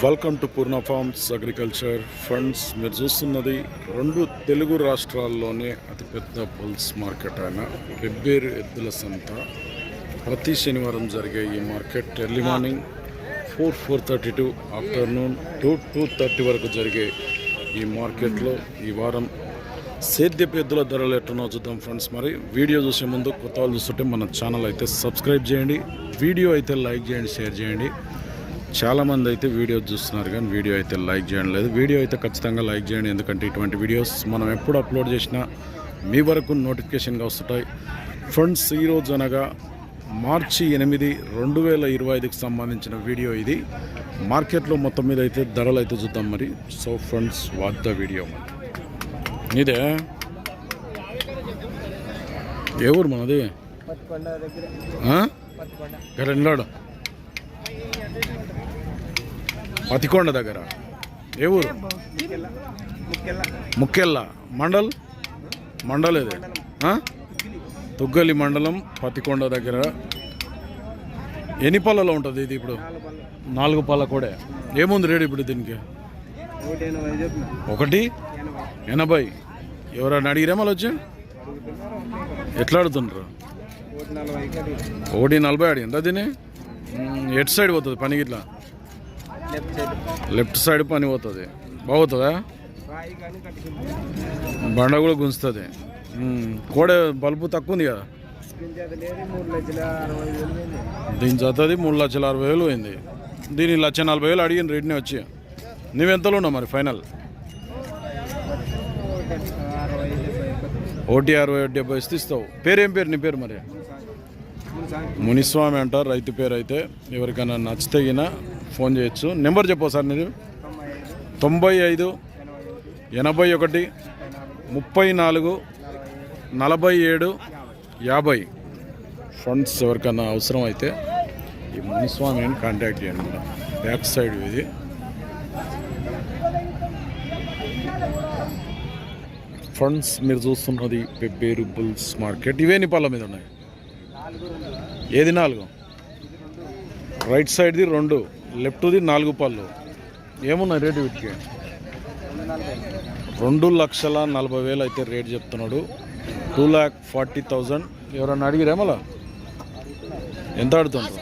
Welcome to Purna farms agriculture funds మీరు చూస్తున్నది రెండు తెలుగు రాష్ట్రాల్లోనే అతిపెద్ద బుల్స్ మార్కెట్ అయిన వెబ్బేరు ఎద్దుల సంత. ప్రతి శనివారం జరిగే ఈ market early morning four four thirty to afternoon two two thirty వరకు జరిగే ఈ మార్కెట్లో ఈ వారం సేద్యపు ఎద్దుల ధరలు ఎట్టునో చూద్దాం ఫ్రెండ్స్. మరి వీడియో చూసే ముందు కొత్త వాళ్ళు చూస్తుంటే మన ఛానల్ అయితే సబ్స్క్రైబ్ చేయండి. వీడియో అయితే లైక్ చేయండి షేర్ చేయండి. చాలామంది అయితే వీడియో చూస్తున్నారు కానీ వీడియో అయితే లైక్ చేయడం లేదు. వీడియో అయితే ఖచ్చితంగా లైక్ చేయండి. ఎందుకంటే ఇటువంటి వీడియోస్ మనం ఎప్పుడు అప్లోడ్ చేసినా మీ వరకు నోటిఫికేషన్గా వస్తుంటాయి. ఫ్రెండ్స్ ఈరోజు అనగా మార్చి ఎనిమిది రెండు వేల ఇరవై ఐదుకి సంబంధించిన వీడియో ఇది. మార్కెట్లో మొత్తం మీద అయితే ధరలు అయితే చూద్దాం మరి. So friends watch the video మరి. ఇదే. ఏ ఊరు మనది? పత్తికొండ దగ్గర ఇక్కడ పతికొండ దగ్గర. ఏ ఊరు? ముక్కెల్ల మండల్? మండల్ ఇది తుగ్గలి మండలం పతికొండ దగ్గర. ఎన్ని పళ్ళలో ఉంటుంది ఇది ఇప్పుడు? నాలుగు నాలుగు పళ్ళ కూడా. ఏముంది రేటు ఇప్పుడు దీనికి? ఒకటి? ఎనభై. చెప్పిన ఎవరైనా అడిగిరా మళ్ళీ వచ్చి? ఎట్లా అడుగుతుండ్రు ఒకటి నలభై అడిగిందా దీన్ని? ఎటు సైడ్ పోతుంది పని ఇట్లా లెఫ్ట్ సైడ్ పని పోతుంది. బాగుతుందా బండ కూడా గుంజుతుంది. కోడ బల్బు తక్కువ ఉంది కదా? మూడు అరవై వేలు పోయింది దీని జతది మూడు లక్షల అరవై వేలు పోయింది. దీని లక్ష నలభై వేలు అడిగిన రేట్ని వచ్చి. నువ్వెంతలో ఉన్నావు మరి ఫైనల్? ఒకటి అరవై ఒకటి ఓటీ అరవై డెబ్బై ఇస్తే ఇస్తావు పేరేం పేరు నీ పేరు మరి? మునిస్వామి అంటారు రైతు పేరు అయితే. ఎవరికైనా నచ్చితేగిన ఫోన్ చేయొచ్చు. నెంబర్ చెప్పు సార్ నీది. తొంభై ఐదు ఎనభై ఒకటి ముప్పై నాలుగు నలభై ఏడు యాభై. ఫండ్స్ ఎవరికైనా అవసరం అయితే ఈ మునిస్వామిని కాంటాక్ట్ చేయండి. బ్యాక్ సైడ్ ఇది. ఫండ్స్ మీరు చూస్తున్నది పెబ్బేరు బుల్స్ మార్కెట్. ఇవేని పళ్ళ మీద ఉన్నాయి? ఏది నాలుగు? రైట్ సైడ్ది రెండు లెఫ్ట్ది నాలుగు పళ్ళు. ఏమున్నాయి రేటు వీటికి? రెండు లక్షల నలభై వేలు అయితే రేట్ చెప్తున్నాడు. Two lakh forty thousand. ఎవరన్నా అడిగిరా మళ్ళా? ఎంత అడుగుతుండ్రు?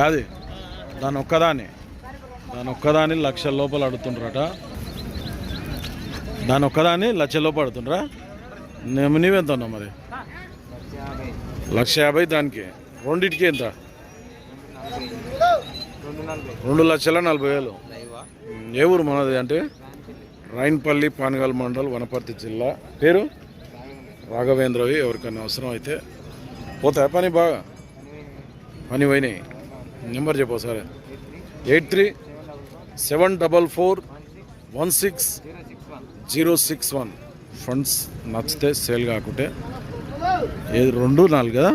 యాది? దాని ఒక్కదాన్ని దాని ఒక్కదాని లక్ష లోపల అడుగుతుండ్రట. దాని ఒక్కదాన్ని లక్షలో పడుతుండ్రా? నేను నీవెంత ఉన్నావు మరి? లక్ష యాభై దానికి. రెండింటికి ఎంత? రెండు లక్షల నలభై వేలు. ఏ ఊరు మనది అంటే? రైన్పల్లి పానగల్ మండల్ వనపర్తి జిల్లా. పేరు? రాఘవేంద్రవి. ఎవరికైనా అవసరం అయితే పోతాయా పని బాగా. పని పోయినాయి. నెంబర్ చెప్పు సరే eight three seven double four one six zero six one. Funds నచ్చితే సేల్ కాకుంటే. ఏది రెండు నాలుగు కదా?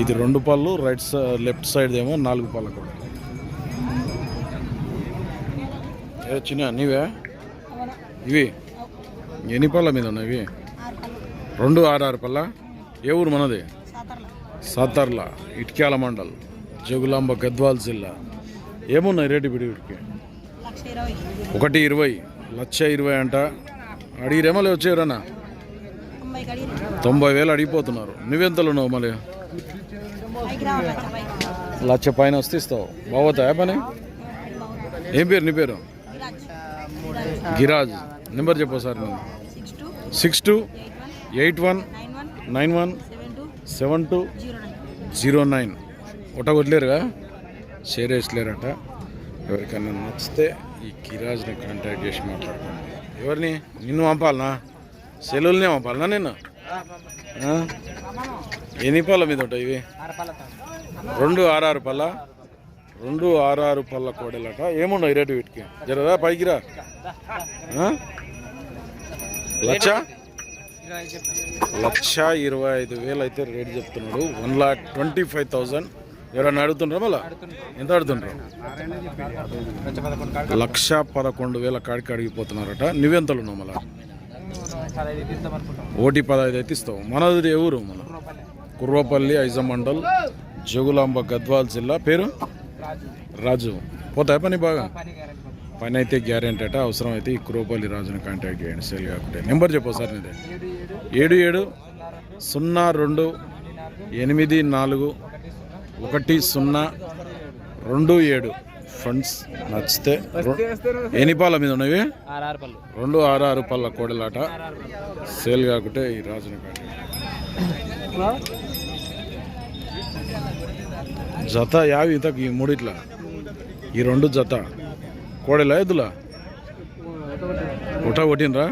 ఇది రెండు పళ్ళు రైట్ సైడ్ లెఫ్ట్ సైడ్ ఏమో నాలుగు పళ్ళ కూడా. ఏ చిన్న నీవే? ఇవి? ఎన్ని పళ్ళ మీద ఉన్నాయి ఇవి? రెండు ఆరు ఆరు పళ్ళ. ఏ ఊరు మనది? సాతార్ల. ఇటుక్యాల మండల్ జగులాంబ గద్వాల్ జిల్లా. ఏమున్నాయి రేటు ఇప్పుడు ఒకటి ఇరవై. లక్ష ఇరవై అంట. అడిగిరేమో మళ్ళీ వచ్చేవరన్నా? తొంభై తొంభై వేలు అడిగిపోతున్నారు. నువ్వెంతలో ఉన్నావు మళ్ళీ? లక్ష పైన వస్తే ఇస్తావు. బాగోతాయా పని? ఏం పేరు నీ పేరు? గిరాజ్. నెంబర్ చెప్పు సార్ నేను six two eight one nine one seven two zero nine. Zero share వేసలేరట ఎవరికైనా నచ్చితే ఈ గిరాజ్ని కాంటాక్ట్ చేసి మాట్లాడుకోండి. ఎవరిని? నిన్ను పంపాలనా? సెలవులనే పంపాలనా నిన్ను? ఎన్ని పళ్ళ మీద ఉంటాయి ఇవి? రెండు ఆరారు పళ్ళ? రెండు ఆరారు పళ్ళ కోడలట. ఏమున్నాయి రేటు వీటికి? జరదా పైకిరా లక్ష? లక్ష ఇరవై ఐదు వేలు అయితే రేటు చెప్తున్నాడు. One lakh twenty five thousand ఎవరన్నా అడుగుతుండ్రా మళ్ళా? ఎంత అడుగుతుండ్రు? లక్ష పదకొండు వేల కాడికి అడిగిపోతున్నారట. నువ్వెంతలు ఉన్నావు మళ్ళా? ఓటీ పదహైదు అయితే ఇస్తావు. మనది ఊరు మన రూపాయలు కుర్వపల్లి ఐజమండల్ జగులాంబ గద్వాల్ జిల్లా. పేరు? రాజు. పోతాయి పని బాగా? పని అయితే గ్యారెంటీ అట. అవసరం అయితే ఈ కురోపల్లి రాజుని కాంటాక్ట్ చేయండి. సేల్ కాకుంటే. నెంబర్ చెప్పు సార్ నీదే. ఏడు ఏడు సున్నా రెండు ఎనిమిది నాలుగు ఒకటి సున్నా రెండు ఏడు. ఫండ్స్ నచ్చితే ఎన్ని పాల మీద ఉన్నవి? రెండు ఆరు ఆరు పళ్ళ కోడలాట. సేల్ కాకుంటే ఈ రాజుని జత యావి ఇంతకు ఈ మూడిట్లా? ఈ రెండు జత. కోడెలా ఎద్దులా? ఉటా కొట్టినరా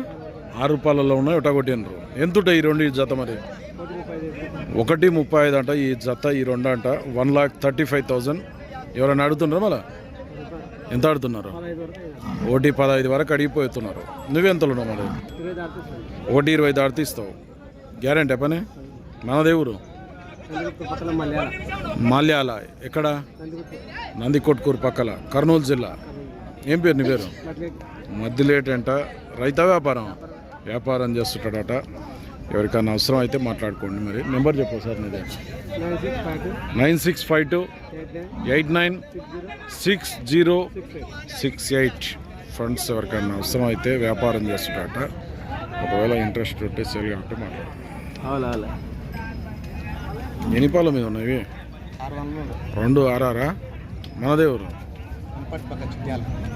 ఆరు రూపాయలలో ఉన్నాయి ఉటా కొట్టినరు ఎంత ఉంటాయి ఈ రెండు జత మరి? ఒకటి ముప్పై ఐదు అంట ఈ జత ఈ రెండు అంట one lakh thirty five thousand. ఎవరైనా అడుగుతున్నారా మళ్ళా? ఎంత ఆడుతున్నారు ఒకటి పదహైదు వరకు అడిగిపోతున్నారు. నువ్వెంతలు ఉన్నావు మరి? ఒకటి ఇరవై ఐదు ఇస్తావు. గ్యారంటీ పని? మన దేవుడు పక్కన మలయాళ మాల్యాల. ఎక్కడ? నందికొట్కూరు పక్కల కర్నూలు జిల్లా. ఏం పేరు నీ పేరు? మధ్యలేట్ అంట. రైతా వ్యాపారం? వ్యాపారం చేస్తుంటాడట. ఎవరికైనా అవసరం అయితే మాట్లాడుకోండి మరి. నెంబర్ చెప్పు సార్ నీదే. Nine six five two nine six five two eight nine six zero six eight. Funds ఎవరికైనా అవసరం అయితే వ్యాపారం చేస్తుంటాడట ఒకవేళ ఇంట్రెస్ట్ ఉంటే సేల్ కాబట్టి మాట్లాడు ఎన్ని పాల మీద ఉన్నవి వందలు రెండు ఆరారా మనదేవరు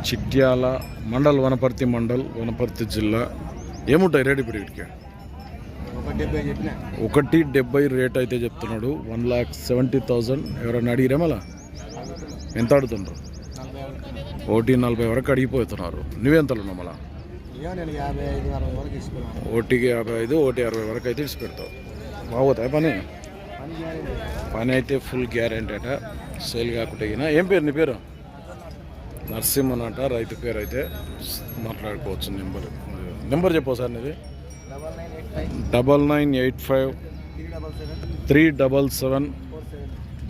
చిట్యాల మండల్ వనపర్తి మండల్ వనపర్తి జిల్లా. ఏముంటాయి రేటు ఇప్పుడు ఒకటి డెబ్బై రేట్ అయితే చెప్తున్నాడు. వన్ లాక్ సెవెంటీ థౌజండ్ ఎవరైనా అడిగిరే మళ్ళా? ఎంత అడుగుతుండ్రు? ఒకటి నలభై వరకు అడిగిపోతున్నారు. నువ్వెంతలు ఉన్నావు మళ్ళా? నేను యాభై ఐదు ఒకటి అరవై వరకు అయితే ఇచ్చి పెడతావు బాగుతాయి పని? పని అయితే ఫుల్ గ్యారెంటీ అట. సేల్ కాకుండా ఏం పేరు నీ పేరు? నరసింహన్ అంట. రైతు పేరు అయితే మాట్లాడుకోవచ్చు నెంబర్. నెంబర్ చెప్పు సార్ నీది. Double nine eight five three double seven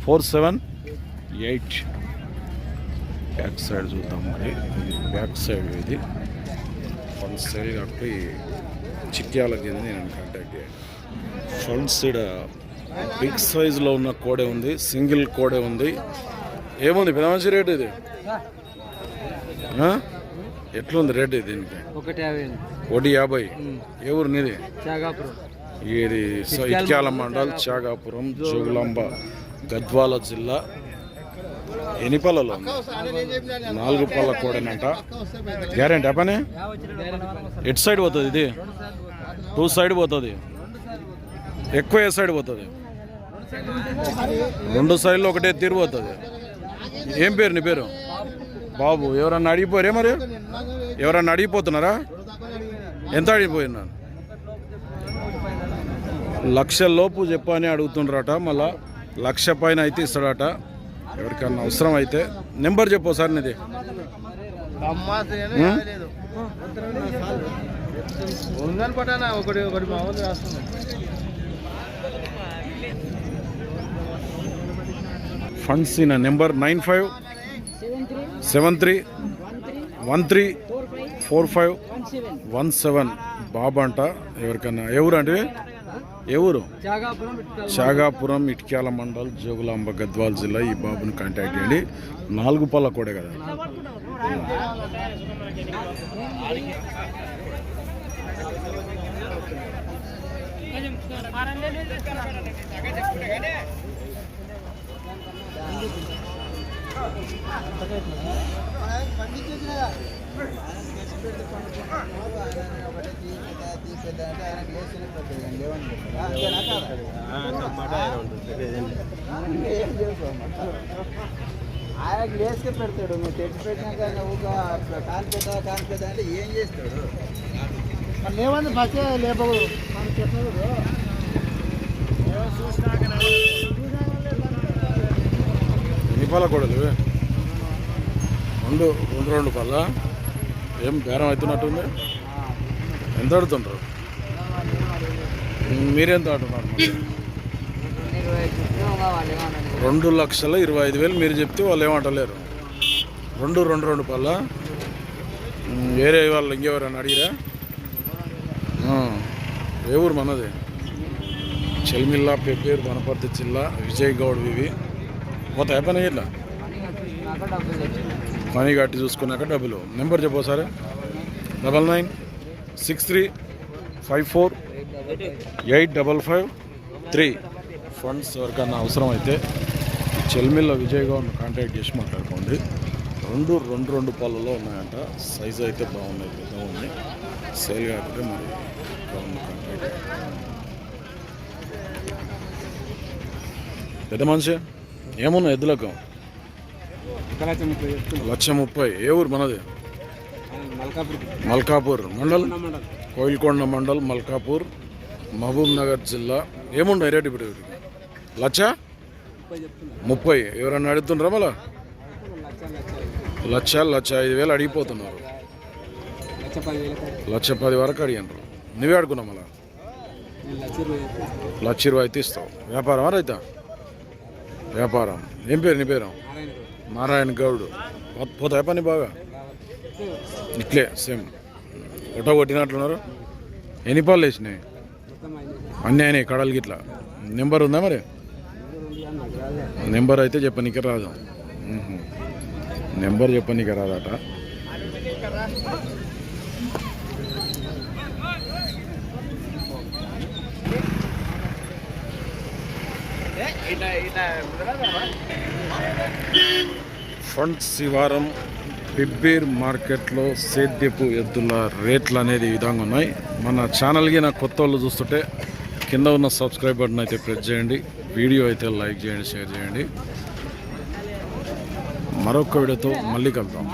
four seven eight. Back side చూద్దాం మరి. బ్యాక్ సైడ్ ఇది. వన్ సైడ్ కాబట్టి చిట్యాల కింద నేను కాంటాక్ట్ చేయాలి. ఫ్రంట్ సైడ్ బిగ్ సైజులో ఉన్న కోడే ఉంది సింగిల్ కోడే ఉంది. ఏముంది పెద్ద మంచి రేట్ ఇది? ఎట్లుంది రేట్ దీనికి? ఒకటి యాభై ఒకటి యాభై. ఏ ఊరు నీది? చాగాపురం ఇది ఇట్యాల మండల్ చాగాపురం జోగులాంబ. గద్వాల జిల్లా ఎనిపల్లలో ఉంది. నాలుగు పళ్ళ కోడేనంట. గ్యారెంటీ పని? ఎటు సైడ్ పోతుంది ఇది? టూ సైడ్ పోతుంది. ఎక్కువ ఏ సైడ్ పోతుంది? రెండు సైడ్లో ఒకటే తీరు పోతుంది. ఏం పేరు నీ పేరు? బాబు ఎవరన్నా అడిగిపోయారే మరి? ఎవరన్నా అడిగిపోతున్నారా? ఎంత అడిగిపోయినా? లక్ష లోపు చెప్పని అడుగుతుండ్రట మళ్ళా లక్ష పైన అయితే ఇస్తాడట. ఎవరికన్నా అవసరం అయితే నెంబర్ చెప్పు సార్ నీది. ఫండ్స్ ఈయన number nine five. Seven three one three four five one seven. Baba అంట ఎవరికన్నా? ఎవరు అంటే ఎవరు ఊరు? చాగాపురం ఇటిక్యాల మండల్ జోగులాంబ గద్వాల్ జిల్లా ఈ బాబుని కాంటాక్ట్ చేయండి. నాలుగు పళ్ళ కూడా కదా. ఆయనకి లేస్తే పెడతాడు నువ్వు తెచ్చి పెట్టినాక నువ్వు కానిపెట్టా కానిపెట్టా అంటే ఏం చేస్తాడు లేవండి బస్సే లేపకూడదు మనం చెప్పకూడదు చూసినాక పళ్ళ కూడదు రెండు రెండు రెండు పళ్ళ ఏం బేరం అవుతున్నట్టుంది? ఎంత అడుగుతుంటారు మీరెంత అడుగుతున్నారు రెండు లక్షల ఇరవై ఐదు వేలు మీరు చెప్తే వాళ్ళు ఏమంటలేరు. రెండు రెండు రెండు పళ్ళ వేరే వాళ్ళు ఇంకెవరైనా అడిగిరా? ఏ ఊరు మనది? చెల్మిల్లా పెబ్బేరు వనపర్తి జిల్లా విజయ్ గౌడ్ వివి. మొత్తం పని ఇట్లా మనీ కట్టి చూసుకున్నాక డబ్బులు. నెంబర్ చెప్పు సరే double nine six three five four eight double five three. Funds ఎవరికన్నా అవసరం అయితే చెల్మిల్ల విజయ్ గౌడ్ను కాంటాక్ట్ చేసి మాట్లాడుకోండి. రెండు రెండు రెండు పళ్ళలో ఉన్నాయంట. సైజ్ అయితే బాగున్నాయి పెద్దగా ఉంది సేల్ కాకపోతే మరి కాంటాక్ట్ పెద్ద మనిషి? ఏమున్నా ఎద్దులకు. ముప్పై లక్ష ముప్పై ఏ ఊరు మనది? మల్కాపూర్. మండల్? మండలం కోయిల్కొండ మండల్ మల్కాపూర్ మహబూబ్ నగర్ జిల్లా. ఏముండే రేటు ఇప్పుడు? లక్ష? ముప్పై. ఎవరన్నా అడుగుతుండ్రా మళ్ళా? లక్ష లక్ష ఐదు వేలు అడిగిపోతున్నారు. లక్ష పది వరకు అడిగినారు. నువ్వే అడుగున్నావు మళ్ళా? లక్ష ఇరవై లక్ష ఇరవై అయితే ఇస్తావు వ్యాపారం రైతా? వ్యాపారం. ఏం పేరు నీ పేరు? నారాయణ గౌడ్. పో- పోతాయి పని బాగా? ఇట్లే సేమ్. ఒట కొట్టినట్లున్నారు. ఎన్ని పాలు వేసినాయి? అన్నీ అయినాయి కడలు గిట్లా. నెంబర్ ఉందా మరి? నెంబర్ అయితే చెప్పనీకి రాదు. నెంబర్ చెప్పనీకి రాదట. ఫండ్స్ శివారం పిబ్బేర్ మార్కెట్లో సేద్యపు ఎద్దుల రేట్లు అనేది ఈ విధంగా ఉన్నాయి. మన ఛానల్కి నా కొత్త వాళ్ళు చూస్తుంటే కింద ఉన్న సబ్స్క్రైబ్ బటన్ అయితే ప్రెస్ చేయండి. వీడియో అయితే లైక్ చేయండి షేర్ చేయండి. మరొక వీడియోతో మళ్ళీ కలుద్దాం.